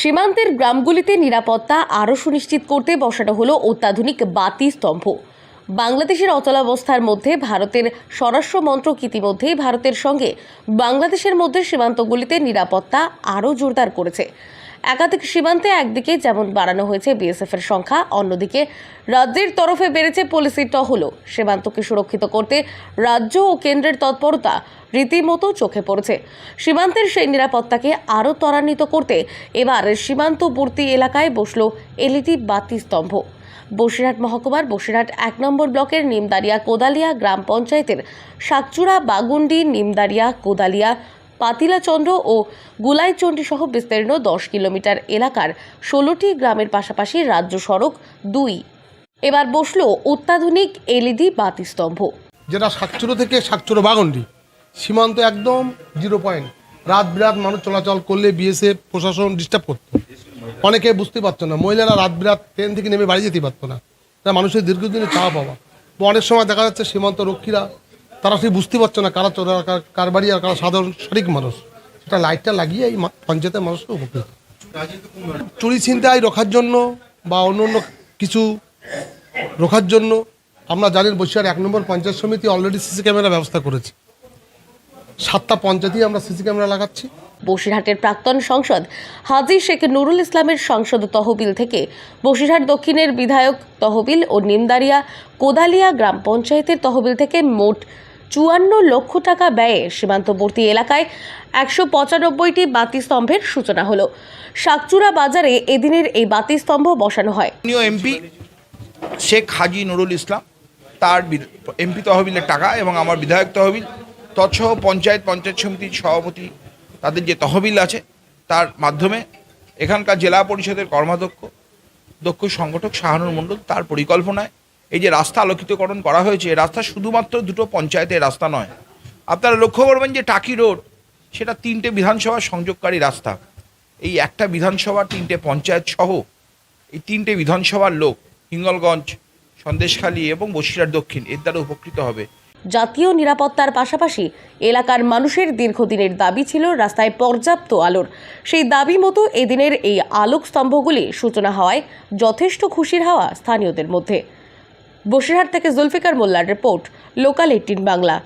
সীমান্তের গ্রামগুলিতে নিরাপত্তা আরও সুনিশ্চিত করতে বসানো হলো অত্যাধুনিক বাতি স্তম্ভ। বাংলাদেশের অচলাবস্থার মধ্যে ভারতের স্বরাষ্ট্র মন্ত্রক ইতিমধ্যেই ভারতের সঙ্গে বাংলাদেশের মধ্যে সীমান্তগুলিতে নিরাপত্তা আরও জোরদার করেছে। একাধিক সীমান্তে একদিকে যেমন বাড়ানো হয়েছে বিএসএফের সংখ্যা, অন্যদিকে রাজ্যের তরফে বেড়েছে পুলিশের টহলও। সীমান্তকে সুরক্ষিত করতে রাজ্য ও কেন্দ্রের তৎপরতা রীতিমতো চোখে পড়েছে। সীমান্তের সেই নিরাপত্তাকে আরও ত্বরান্বিত করতে এবার সীমান্তবর্তী এলাকায় বসল এলইডি বাতি স্তম্ভ। বসিরহাট মহকুমার বসিরহাট এক নম্বর ব্লকের নিমদারিয়া কোদালিয়া গ্রাম পঞ্চায়েতের শাকচুড়া বাগুন্ডি নিমদারিয়া কোদালিয়া পাতিলাচন্দ্র ও গুলাইচন্ডী সহ বিস্তীর্ণ দশ কিলোমিটার এলাকার ষোলোটি গ্রামের পাশাপাশি রাজ্য সড়ক দুই। এবার বসল অত্যাধুনিক এলইডি বাতি স্তম্ভ যেটা সাতচুরো থেকে সাতচুরো বাগন্ডি সীমান্ত একদম জিরো পয়েন্ট। রাত বিরাত মানুষ চলাচল করলে বিএসএফ, প্রশাসন ডিস্টার্ব করতো। অনেকে বুঝতে পারতো না, মহিলারা রাত বিরাত ট্রেন থেকে নেমে বাড়ি যেতে পারতো না। মানুষের দীর্ঘদিনের চাওয়া পাওয়া। অনেক সময় দেখা যাচ্ছে সীমান্ত রক্ষীরা তারা সেই বুঝতে পারছে না কারা চোরা কার- কার বাড়ি আর কারা সাধারণ, সঠিক মানুষ। সেটা লাইটটা লাগিয়ে এই পঞ্চায়েতের মানুষকে উপকৃত। চুরি ছিনতাই রখার জন্য বা অন্য অন্য কিছু রোখার জন্য আমরা জানেন বসিরহাট এক নম্বর পঞ্চায়েত সমিতি অলরেডি সিসি ক্যামেরা ব্যবস্থা করেছে। সাতটা পঞ্চায়েতই আমরা সিসি ক্যামেরা লাগাচ্ছি। বসিরহাটের প্রাক্তন সংসদ হাজি শেখ নুরুল ইসলামের সংসদ তহবিল থেকে বসিরহাট দক্ষিণের বিধায়ক তহবিল ও নিমদারিয়া কোদালিয়া গ্রাম পঞ্চায়েতের তহবিল থেকে মোট চুয়ান্ন লক্ষ টাকা ব্যয়ে সীমান্তবর্তী এলাকায় একশো পঁচানব্বইটি বাতি স্তম্ভের সূচনা হলো। শাকচুরা বাজারে এদিনের এই বাতি স্তম্ভ বসানো হয়। এমপি শেখ হাজি নুরুল ইসলাম, তার এমপি তহবিলের টাকা এবং আমার বিধায়ক তহবিল, তৎসহ পঞ্চায়েত পঞ্চায়েত সমিতির সভাপতি, তাদের যে তহবিল আছে, তার মাধ্যমে এখানকার জেলা পরিষদের কর্মাধ্যক্ষ, দক্ষ সংগঠক শাহানুর মণ্ডল তার পরিকল্পনায় এই যে রাস্তা আলোকিতকরণ করা হয়েছে রাস্তা শুধুমাত্র দুটো পঞ্চায়েতের রাস্তা নয়। আপনারা লক্ষ্য করবেন যে টাকি রোড, সেটা তিনটে বিধানসভা সংযোগকারী রাস্তা। এই একটা বিধানসভা, তিনটে পঞ্চায়েত সহ এই তিনটে বিধানসভার লোক হিঙ্গলগঞ্জ, সন্দেশখালী এবং বসিরহাট দক্ষিণ, এর দ্বারা উপকৃত হবে। জাতীয় নিরাপত্তার পাশাপাশি এলাকার মানুষের দীর্ঘদিনের দাবি ছিল রাস্তায় পর্যাপ্ত আলোর। সেই দাবি মতো এদিনের এই আলোক স্তম্ভগুলি সূচনা হওয়ায় যথেষ্ট খুশির হাওয়া স্থানীয়দের মধ্যে। বসিরহাট থেকে জুলফিকার মোল্লার রিপোর্ট লোকাল এইটিন বাংলা।